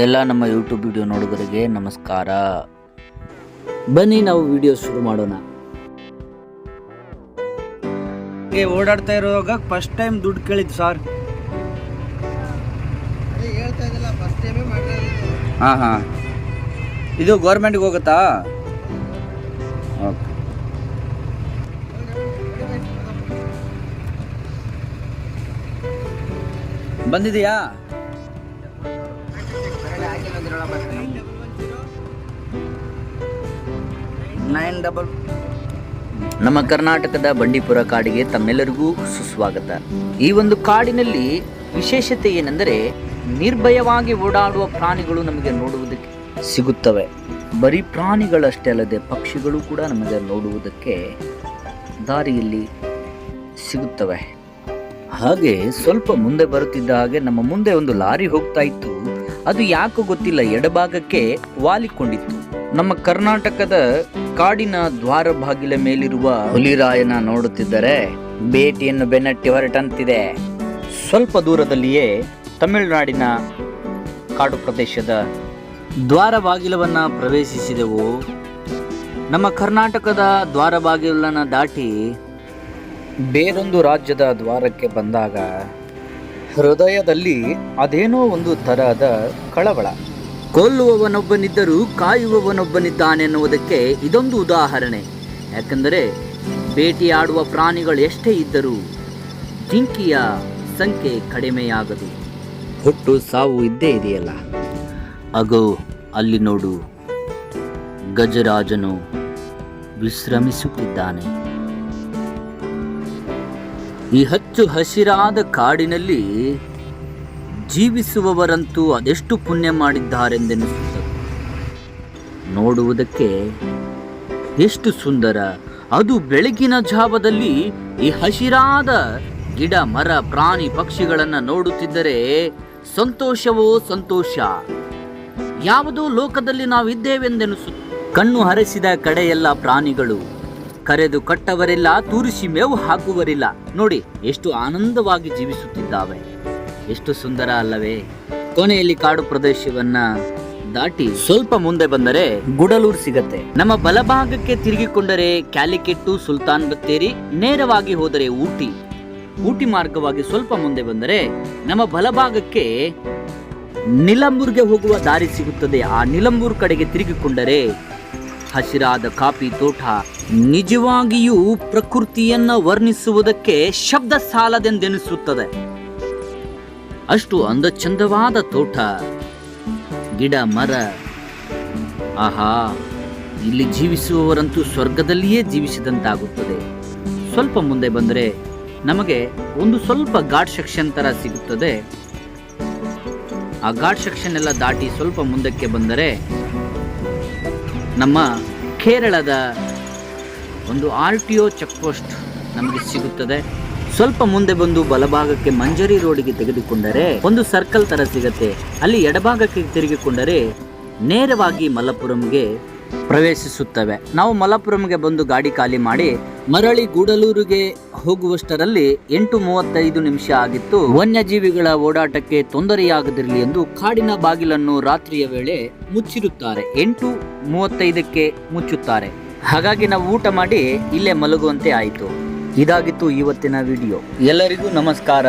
ಎಲ್ಲ ನಮ್ಮ YouTube video ನೋಡುಗರಿಗೆ ನಮಸ್ಕಾರ. ಬನ್ನಿ ನಾವು ವಿಡಿಯೋ ಶುರು ಮಾಡೋಣ. ಹೀಗೆ ಓಡಾಡ್ತಾ ಇರುವಾಗ ಫಸ್ಟ್ ಟೈಮ್ ದುಡ್ಡು ಕೇಳಿದ್ದು ಸರ್ ಹಾಂ ಹಾಂ. ಇದು ಗೌರ್ಮೆಂಟ್ಗೆ ಹೋಗುತ್ತಾ? ಓಕೆ. ಬಂದಿದೆಯಾ ನಮ್ಮ ಕರ್ನಾಟಕದ ಬಂಡೀಪುರ ಕಾಡಿಗೆ ತಮ್ಮೆಲ್ಲರಿಗೂ ಸುಸ್ವಾಗತ. ಈ ಒಂದು ಕಾಡಿನಲ್ಲಿ ವಿಶೇಷತೆ ಏನೆಂದರೆ ನಿರ್ಭಯವಾಗಿ ಓಡಾಡುವ ಪ್ರಾಣಿಗಳು ನಮಗೆ ನೋಡುವುದಕ್ಕೆ ಸಿಗುತ್ತವೆ. ಬರೀ ಪ್ರಾಣಿಗಳಷ್ಟೇ ಅಲ್ಲದೆ ಪಕ್ಷಿಗಳು ಕೂಡ ನಮಗೆ ನೋಡುವುದಕ್ಕೆ ದಾರಿಯಲ್ಲಿ ಸಿಗುತ್ತವೆ. ಹಾಗೆ ಸ್ವಲ್ಪ ಮುಂದೆ ಬರುತ್ತಿದ್ದ ಹಾಗೆ ನಮ್ಮ ಮುಂದೆ ಒಂದು ಲಾರಿ ಹೋಗ್ತಾ ಇತ್ತು. ಅದು ಯಾಕೋ ಗೊತ್ತಿಲ್ಲ, ಎಡಭಾಗಕ್ಕೆ ವಾಲಿಕೊಂಡಿತ್ತು. ನಮ್ಮ ಕರ್ನಾಟಕದ ಕಾಡಿನ ದ್ವಾರ ಬಾಗಿಲ ಮೇಲಿರುವ ಹುಲಿರಾಯನ ನೋಡುತ್ತಿದ್ದರೆ ಬೇಟಿಯನ್ನು ಬೆನ್ನಟ್ಟಿ ಹೊರಟಂತಿದೆ. ಸ್ವಲ್ಪ ದೂರದಲ್ಲಿಯೇ ತಮಿಳುನಾಡಿನ ಕಾಡು ಪ್ರದೇಶದ ದ್ವಾರ ಬಾಗಿಲವನ್ನು ಪ್ರವೇಶಿಸಿದೆವು. ನಮ್ಮ ಕರ್ನಾಟಕದ ದ್ವಾರ ಬಾಗಿಲನ್ನು ದಾಟಿ ಬೇರೊಂದು ರಾಜ್ಯದ ದ್ವಾರಕ್ಕೆ ಬಂದಾಗ ಹೃದಯದಲ್ಲಿ ಅದೇನೋ ಒಂದು ತರಹದ ಕಳವಳ. ಕೊಲ್ಲುವವನೊಬ್ಬನಿದ್ದರೂ ಕಾಯುವವನೊಬ್ಬನಿದ್ದಾನೆನ್ನುವುದಕ್ಕೆ ಇದೊಂದು ಉದಾಹರಣೆ. ಯಾಕೆಂದರೆ ಬೇಟೆಯಾಡುವ ಪ್ರಾಣಿಗಳು ಎಷ್ಟೇ ಇದ್ದರೂ ಜಿಂಕಿಯ ಸಂಖ್ಯೆ ಕಡಿಮೆಯಾಗದು. ಹುಟ್ಟು ಸಾವು ಇದ್ದೇ ಇದೆಯಲ್ಲ. ಅಗೋ, ಅಲ್ಲಿ ನೋಡು. ಗಜರಾಜನು ವಿಶ್ರಮಿಸುತ್ತಿದ್ದಾನೆ. ಈ ಹಚ್ಚು ಹಸಿರಾದ ಕಾಡಿನಲ್ಲಿ ಜೀವಿಸುವವರಂತೂ ಅದೆಷ್ಟು ಪುಣ್ಯ ಮಾಡಿದ್ದಾರೆಂದೆನಿಸುತ್ತದೆ. ನೋಡುವುದಕ್ಕೆ ಎಷ್ಟು ಸುಂದರ. ಅದು ಬೆಳಗಿನ ಜಾವದಲ್ಲಿ ಈ ಹಸಿರಾದ ಗಿಡ, ಮರ, ಪ್ರಾಣಿ ಪಕ್ಷಿಗಳನ್ನು ನೋಡುತ್ತಿದ್ದರೆ ಸಂತೋಷವೋ ಸಂತೋಷ. ಯಾವುದೋ ಲೋಕದಲ್ಲಿ ನಾವಿದ್ದೇವೆಂದೆನಿಸು ಕಣ್ಣು ಹರಿಸಿದ ಕಡೆಯೆಲ್ಲ ಪ್ರಾಣಿಗಳು ಕರೆದು ಕಟ್ಟವರೆಲ್ಲ ತೂರಿಸಿ ಮೇವು ಹಾಕುವರಿಲ್ಲ. ನೋಡಿ, ಎಷ್ಟು ಆನಂದವಾಗಿ ಜೀವಿಸುತ್ತಿದ್ದಾವೆ. ಎಷ್ಟು ಸುಂದರ ಅಲ್ಲವೇ. ಕೊನೆಯಲ್ಲಿ ಕಾಡು ಪ್ರದೇಶವನ್ನ ದಾಟಿ ಸ್ವಲ್ಪ ಮುಂದೆ ಬಂದರೆ ಗುಡಲೂರು ಸಿಗತ್ತೆ. ನಮ್ಮ ಬಲಭಾಗಕ್ಕೆ ತಿರುಗಿಕೊಂಡರೆ ಕ್ಯಾಲಿಕೆಟ್ಟು ಸುಲ್ತಾನ್ ಬತ್ತೇರಿ ನೇರವಾಗಿ ಹೋದರೆ ಊಟಿ. ಊಟಿ ಮಾರ್ಗವಾಗಿ ಸ್ವಲ್ಪ ಮುಂದೆ ಬಂದರೆ ನಮ್ಮ ಬಲಭಾಗಕ್ಕೆ ನಿಲಂಬೂರ್ಗೆ ಹೋಗುವ ದಾರಿ ಸಿಗುತ್ತದೆ. ಆ ನಿಲಂಬೂರ್ ಕಡೆಗೆ ತಿರುಗಿಕೊಂಡರೆ ಹಸಿರಾದ ಕಾಫಿ ತೋಟ ನಿಜವಾಗಿಯೂ ಪ್ರಕೃತಿಯನ್ನ ವರ್ಣಿಸುವುದಕ್ಕೆ ಶಬ್ದ ಸಾಲದೆಂದೆನಿಸುತ್ತದೆ ಅಷ್ಟು ಅಂದ ಚಂದವಾದ ತೋಟ. ಗಿಡ, ಮರ. ಆಹಾ, ಇಲ್ಲಿ ಜೀವಿಸುವವರಂತೂ ಸ್ವರ್ಗದಲ್ಲಿಯೇ ಜೀವಿಸಿದಂತಾಗುತ್ತದೆ. ಸ್ವಲ್ಪ ಮುಂದೆ ಬಂದರೆ ನಮಗೆ ಒಂದು ಸ್ವಲ್ಪ ಘಾಟ್ ಸೆಕ್ಷನ್ ಥರ ಸಿಗುತ್ತದೆ. ಆ ಘಾಟ್ ಸೆಕ್ಷನ್ ಎಲ್ಲ ದಾಟಿ ಸ್ವಲ್ಪ ಮುಂದಕ್ಕೆ ಬಂದರೆ ನಮ್ಮ ಕೇರಳದ ಒಂದು R T O check post ನಮಗೆ ಸಿಗುತ್ತದೆ. ಸ್ವಲ್ಪ ಮುಂದೆ ಬಂದು ಬಲಭಾಗಕ್ಕೆ ಮಂಜರಿ ರೋಡಿಗೆ ತೆಗೆದುಕೊಂಡರೆ ಒಂದು ಸರ್ಕಲ್ ತರ ಸಿಗುತ್ತೆ. ಅಲ್ಲಿ ಎಡಭಾಗಕ್ಕೆ ತಿರುಗಿಕೊಂಡರೆ ನೇರವಾಗಿ ಮಲಪುರಂಗೆ ಪ್ರವೇಶಿಸುತ್ತವೆ. ನಾವು ಮಲಪುರಂಗೆ ಬಂದು ಗಾಡಿ ಖಾಲಿ ಮಾಡಿ ಮರಳಿ ಗೂಡಲೂರಿಗೆ ಹೋಗುವಷ್ಟರಲ್ಲಿ ಎಂಟು ಮೂವತ್ತೈದು ನಿಮಿಷ ಆಗಿತ್ತು. ವನ್ಯಜೀವಿಗಳ ಓಡಾಟಕ್ಕೆ ತೊಂದರೆಯಾಗದಿರಲಿ ಎಂದು ಕಾಡಿನ ಬಾಗಿಲನ್ನು ರಾತ್ರಿಯ ವೇಳೆ ಮುಚ್ಚಿರುತ್ತಾರೆ. ಎಂಟು ಮೂವತ್ತೈದಕ್ಕೆ ಮುಚ್ಚುತ್ತಾರೆ. ಹಾಗಾಗಿ ನಾವು ಊಟ ಮಾಡಿ ಇಲ್ಲೇ ಮಲಗುವಂತೆ ಆಯಿತು. ಇದಾಗಿತ್ತು ಇವತ್ತಿನ ವಿಡಿಯೋ. ಎಲ್ಲರಿಗೂ ನಮಸ್ಕಾರ.